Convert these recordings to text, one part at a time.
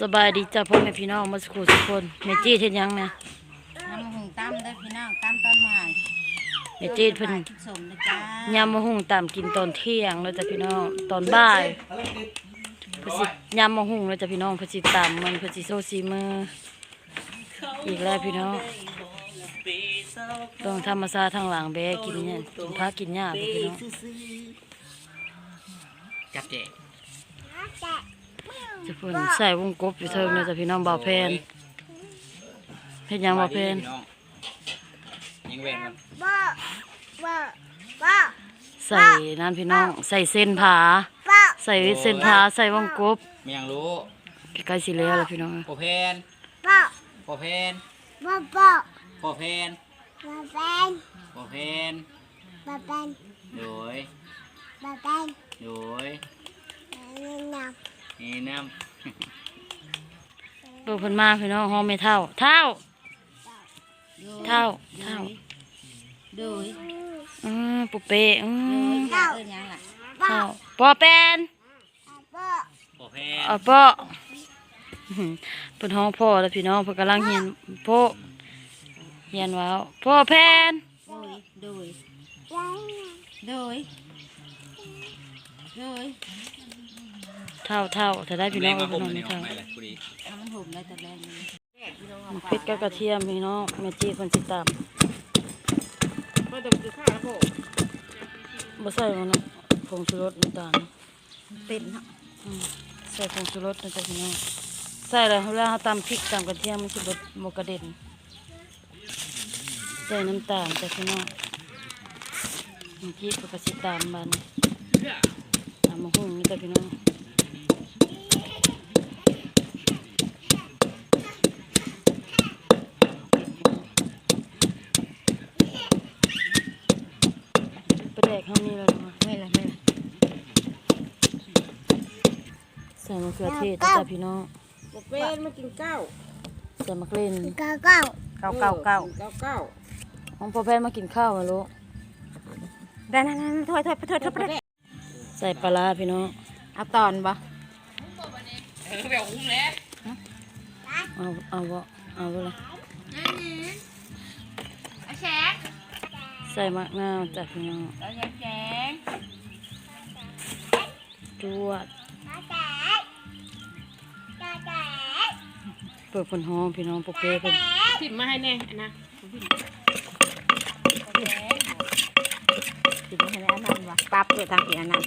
สบายดีจ้าพ่อแม่พี่น้องมาสุขุทุกคนแม่จี้เฮ็ดหยังนะน้ำหุงตั้มเด้อพี่น้องตั้มตอนบ่ายแม่จี้เพิ่นคิดสมนะจ้ายำมะฮุ่งตามกินตอนเที่ยงแล้วจ้ะพี่น้องตอนบ่ายเพิ่นสิยำมะฮุ่งแล้วจ้ะพี่น้องเพิ่นสิตามมันเพิ่นสิโซซีมืออีกแล้วพี่น้องต้องธรรมชาติทางหลังแบะกินเนี่ยกินผักกินหญ้าพี่น้องจับเจ๊ จะเพิ่นใส่วงกบอยู่เทิงเลยจ้ะพี่น้องบ่าวแพนเฮ็ดหยังบ่าวแพนยิงเวนมันบ่บ่บ่ใส่นั่นพี่น้อง ใส่เส้นผาบ่ใส่เส้นผาใส่วงกบไม่ยังรู้ใกล้สิแล้วล่ะพี่น้องโปเพนบ่โปเพนบ่บ่โปเพนบ่เป็นโปเพนบ่เป็นโดยบ่เป็นโดยนี่นะ นี่น้เบิ่งเพิ่นมาพี่น้องห้องไม่เท่า เท่า เท่า เท่าโดยอือปุเป้อืโดอยอย่าเอิ้นหยังล่ะบ่เท่าปอแปนบ่ำโปเพนเอาปออื้อหือเพิ่นห้องพ่อแล้วพี่น้องเพิ่นกำลังเรียนโพเรียนว้าวพ่อแพนโดยโดยยังโดยโดย เท่าเท่าถ้าได้พี่น้องเอ้ยพี่น้องไม่เท่าไปเลยกูดีทำมันห่มได้แต่แรกนี่มันเป็ดกับกระเทียมพี่น้องแม่จีเพิ่นสิตามบ่ใส่มันนะผงชูรสน้ำตาลเป็นเนาะอืมใส่ผงชูรสนะจ๊ะพี่น้องใส่เลยเวลาเราตำพริกตำกระเทียมมันสิบดหมกกระเด็นใส่น้ำตาลจ้ะพี่น้องเมื่อกี้ปกติตามบันตามมาหุ่งนี่จ้ะพี่น้องประแดกข้างนี้เลยมา ไม่ละไม่ละ ใส่มะเขือเทศนะจ้ะพี่น้องบอกเป็นมากินข้าวใส่มะเขือเก้าเก้าเก้าเก้าเก้าเก้าเก้าของพ่อแพทย์มากินข้าวมาลูกได้นั่นๆถอยถอยถอยถอยถอยใส่ปลาร้าพี่น้องเอาตอนบ่เอาเอาวะเอาวะเลยใส่มะนาวจ้ะพี่น้องจวด ปิดผลหอมพี่น้องปกเป้เป็นสิบมาให้แน่นะสิบ่ให้ได้อันนั้นว่ะปรับเกิดทางอีกอันนั้น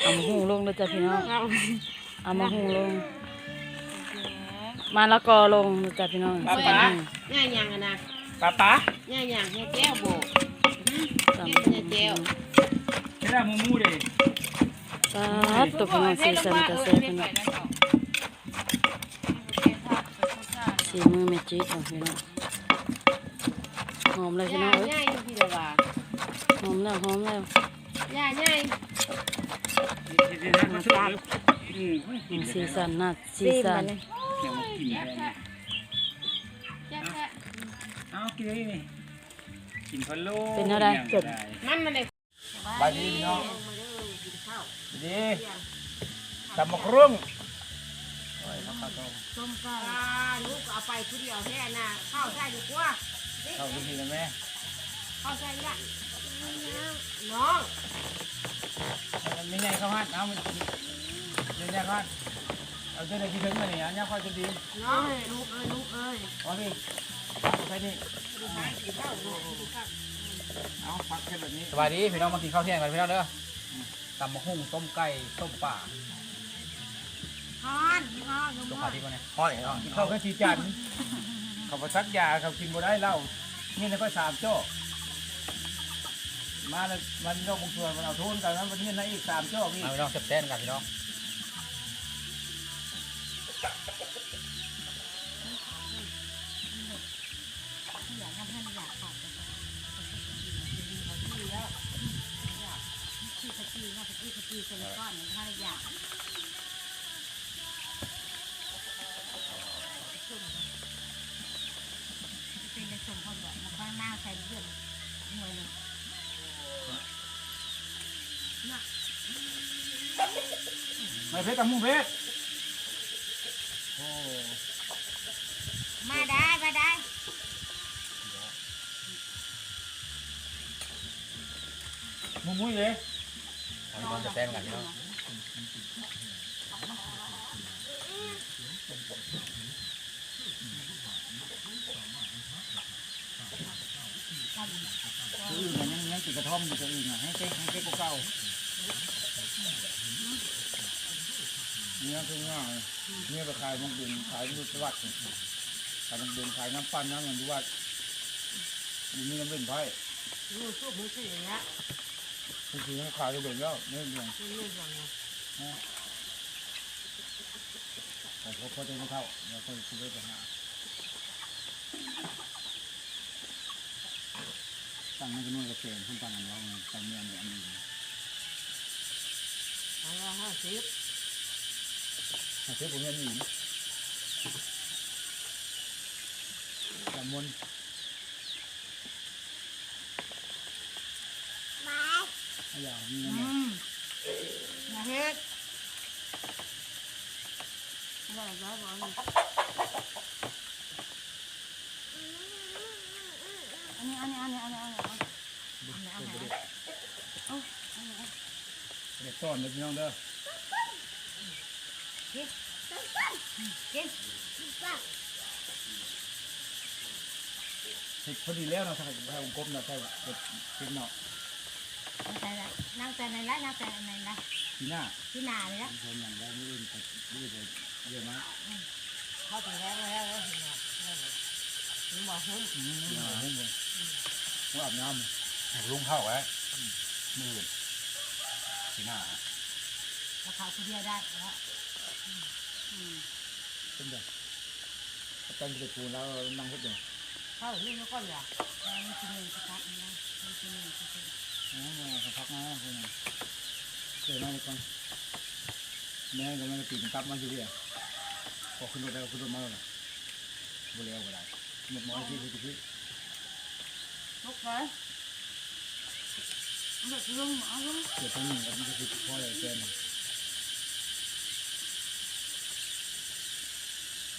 เอามาหุงลงเลยจ้ะพี่น้องเอามาหุงลง มาละกอลงเลยจ้ะพี่น้องใส่หุงง่ายยังอะนะป้าป้าง่ายยังง่ายแก้วโบกตำง่ายแก้วไม่ได้มูมูดิปลาตัวพี่น้องสีสันจะแซ่บพี่น้อง สีมือเมจิกของพี่น้องหอมเลยพี่น้ง่าองยเอ้ยง่ายอยู่พี่เดียวว่าหอมแล้วหอมแล้วง่ายง่ายอืมสีสันน่าสีซีมสัมานเลยเดี๋ยวมากินแทนเนี่ยแจ๊ะแจ๊ะเอากินเลยนี่กินพะโล้เป็นอะไรเกิดมันมันเลยไปดีพี่น้องดีตำมะครุ่งโอ้ยข้าว ต้มส้มไก่ลูกเอาไปผู้เดียวแค่น่ะข้าวใส่ดีกว่าเข้าวิธีนะแม่ข้าวใส่ละน้องมันไม่ไงเข้าหัดเอามันเดี๋ยวเนี่ยเข้าหัดเอาเจ้าหน้าที่ถึงมาเนี่ยเนี่ยค่อยจะดีน้องลูกเอ้ยลูกเอ้ยเอาพี่ไปนี่เอาพักแค่แบบนี้สบายดีพี่น้องมากินข้าวเที่ยงกันพี่น้องเด้อตำมะฮุ่งต้มไก่ต้มป่า ฮอนฮอนต้มป่าที่วันนี้พ่อเนี่ยกินข้าวแค่ชีจันเขาไปซักยาเขากินบ่ได้เหล้านี่แล้วก็สามโจ้มาแล้วมันโรคบางส่วนมันเอาทุนกันแล้ววันนี้นะอีกสามโจ้พี่พี่น้องเจ็บเต้นกันพี่น้องเป็น นาใส่เดือนหน่วยหนึ่งไม่เพชรตะมุงเพชรโอ้มาได้มาได้มุ้งมุ้ยเลยเอาไปจะแต้มกันเนาะ คืออื่นมันยังยังติดกระท่อมอยู่ตัวอื่นอะให้เจ๊ให้เจ๊กเก่าเนี่ยคือง่ายเนี่ยไปขายมังดุนขายมุสวัดขายมังดุนขายน้ำปั้นน้ำมันดุวัดมีน้ำเป็นไผ่ลูกสู้มือถืออย่างเงี้ยคือคือขายไปเบิดแล้วเนี่ยเรื่องคือลูกอย่างเงี้ยแต่พอพอจะไม่เท่าเราก็คือไปหา ตั้งนั่นก็นู่นก็เปลี่ยนขึ้นตั้งอันเราตั้งเนี่ยอันนี้อันนี้อันละห้าสิบอาเชื่อผมยังมีจำมนมาอย่ามีอืนะมอย่าเฮ็ดได้ได้บ่ นี่อันนี้อันนี้อันนี้อันนี้อันนี้อันนี้อันนี้เด็กต้อนเด็กน้องเด้อกินเห็ดพอดีแล้วนะถ้าใช้องกบนะใช้เห็ดเห็ดเนาะนั่งแต่ละนั่งแต่ในละนั่งแต่ในละทีหน้าที่นาเลยละคนอย่างเรไม่อื่นไปไม่อื่นไปเยอะมากเข้าถึงแล้วแล้วแล้วเห็นไหมนี่บอกหุ้นอย่าหุ้มเลย ว่าอาบน้ำลุงเข้าไว้มือสีหน้าราคาคนเดียวได้แล้วเป็นแบบตั้งแต่ปูแล้วนั่งเห็ดเดียวเข้าถึงแล้วก็อย่าไม่กินเงินสักพักนึงนะไม่กินเงินสักพักอ๋อมาพักนะคนนี้เจอหน้าก่อนแม่ก็ไม่ได้ตีนตับมาอยู่เดียวพอขึ้นรถแล้วขึ้นรถมาแล้วบุเรียวก็ได้หมดหมอที่ที่ที่ ลุกไปเด็กลุงเอาลุงเกิดทั้งหนึ่งกับมันก็คือพ่อใหญ่แกน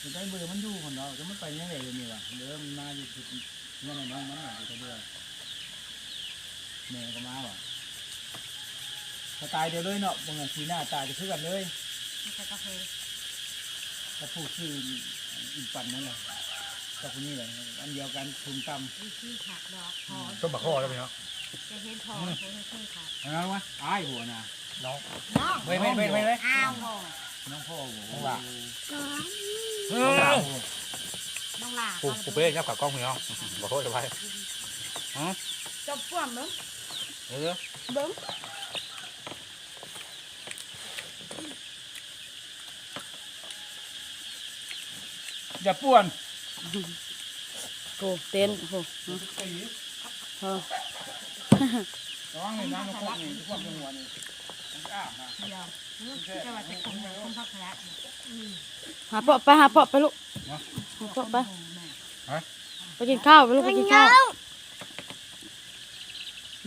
มันได้เบื่อมันอยู่คนเราจะมันไปยังไงเลยนี่วะเดี๋ยวมันมาอยู่ที่นี่ในน้องมันอยู่ที่เบื่อแม่ก็มาว่ะถ้าตายเดียวเลยเนาะบางทีหน้าตายจะคือกันเลยมีแต่กาแฟถ้าพูดชื่ออินปันนั่นแหละ กับคนนี้แหละอันเดียวกันทุนต่มีที่ผักดอกพอต้มบักข้อแล้วพี่เนาะจะเห็นพอจะเห็นที่ผักำเอาวะอ้ายหัวนะน้องน้องไม่ไม่ไม่ไม่ไม่อ้าวน้องพ่อหัวน้องหลาเอน้องหลาอน้องลาปูปูเป้ยับกับกล้องพี่เนาะบักข้อจะไปจบป้วมมึงเออเบิ้งอย่าป่วน โอ้เต้นโอ้ตีเออระวังเลยน้ำมันคกนี่ทุกคนเป็นหัวนี่มันอาบนะเดียวจะว่าจะคงจะคงพักแล้วหาเปาะไปหาเปาะไปลูกหาเปาะไปไปกินข้าวไปลูกไปกินข้าว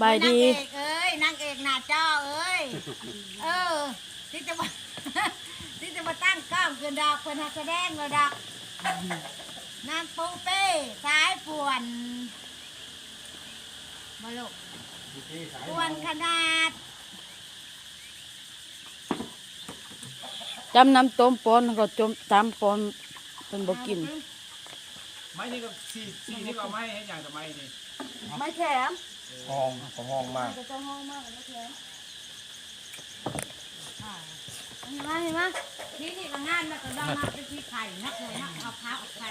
บายดีนางเอกเอ้ยนางเอกหน้าจอเอ้ยเออที่จะมาที่จะมาตั้งกล้องเกินดอกเพิ่นหาแสดงเลยดอก นางปูเป้สายป่วนมาลูกป่วนขนาดจำน้ำต้มปอนก็จมตามปอนเป็นบ่กิน ไม้นี่ก็สี่สี่นี่ก็เอาไม้ให้อย่างกับไม้นี่ไม่แข็งห้องของห้องมาก จะจะห้องมากเลยไม่แข็ง เห็นไหมเห็นไหมที่นี่ก็งานนะก็ได้มาเป็นที่ไข่นักเลยนักเอาพร้าวเอาไข่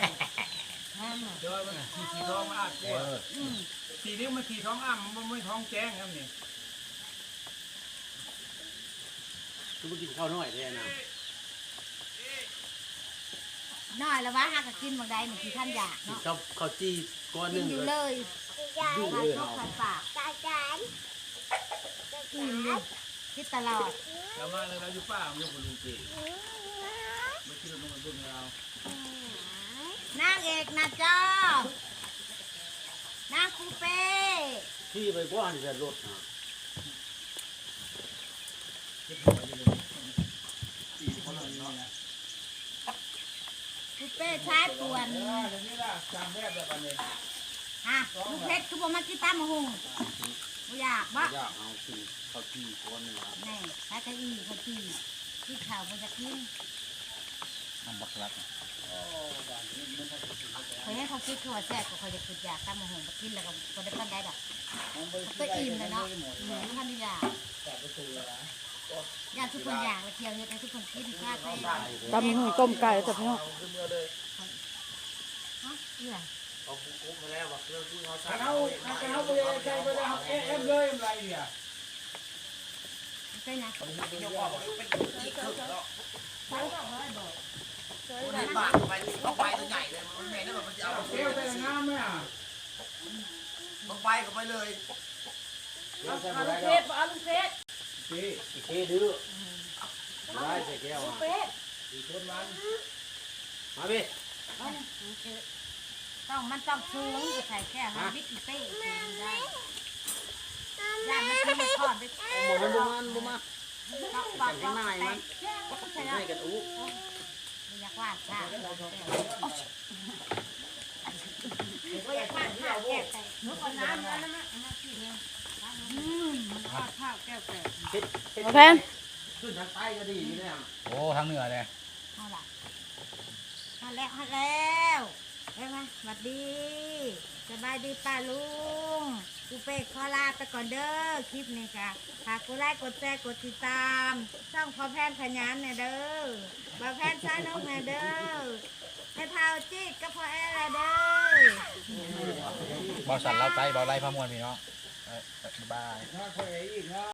แม่เนี่เดี๋ยวมันขี่ขี่ท้องมาอาบกลัวขี่นี่มันขี่ท้องอ้ำมันไม่ท้องแจ้งครับนี่คือกินข้าวน้อยเลยนะน้อยแล้ววะหากกินบางใดเหนึ่งที่ท่านอยากเนาะข้าวข้าวจี้ก้อนหกินึ่นงอยู่เลยเลยยุ่งใส่เลยชกเอาใส่ปากตาจานกินดิคิดตลอด เรามาเลยเราอยู่ป้ามันยกคนลุงจีไม่คิดว่ามันเป็นเรานางเอกนะจอนางคูเป้ที่ไปกว้านจะรถนะสี่คนเลยเนาะปูเป้ชายป่วนี่ฮะลูกเพชรคือบ่มากินตามมาหง บ่อยากบ่อยากเอากินข้าวจี่ก้อนหนึ่งครับแน่ถ้ากะอีเขาจีที่ข่าวบ่จะกินน้ำบักรัดเคยให้เขาคิดคือว่าแซ่บก็เขาจะกินอยากตามมาหุงบ่กินแล้วก็บ่ได้ปานใดดอกก็อิ่มเลยเนาะหมูพันธุ์อยากอยากทุกคนอยากแล้วเที่ยวเฮ็ดให้ทุกคนกินข้าวเต้ตำหูต้มไก่จ้ะพี่น้องฮะเอื้อ ถ้าเขาถ้าเขาไปเลยใจไปเลยเขาเอ็มเลยอะไรเนี่ยมันเป็นหญ่เลยังเที่ยวแต่งามไหมอะลงไปก็ไปเลยเอาลูกเพชรเอาลูกเพชรพี่อีกทีดื้อได้ใส่แก้วเพชรมาพี่ ต้องมันต้องสูงจะใส่แก้วให้วิตอีเป้สูงได้อยากมันคือมันทอดไปหมอนบุมันบุมาปอกปอกปอกไปใช่แล้วให้กันอู้อยากวาดค่ะก็อยากวาดข้าวแก้วแต่นุ๊กเอาน้ำแล้วนะเอามากินเนี่ยอืมมันวาดข้าวแก้วแต่มาแพนขึ้นทางใต้ก็ดีนี่แหละโอ้ทางเหนือเลยเอาล่ะมาแล้วมาแล้วไปมาสวัสดี สดีป้าลุงกูเป้ขอลาไปก่อนเด้อคลิปนี้ค่ะฝากกูไลค์กดแชร์กดติดตามช่องพอแพนขยันเนี่ยเด้อบ่าวแพนซ้ายนกเนี่ยเด้อแม่เท้าจิกก็พอแอร์ละเด้อบาสันเราใจเบาไล่พามวลพี่น้องบ๊ายบาย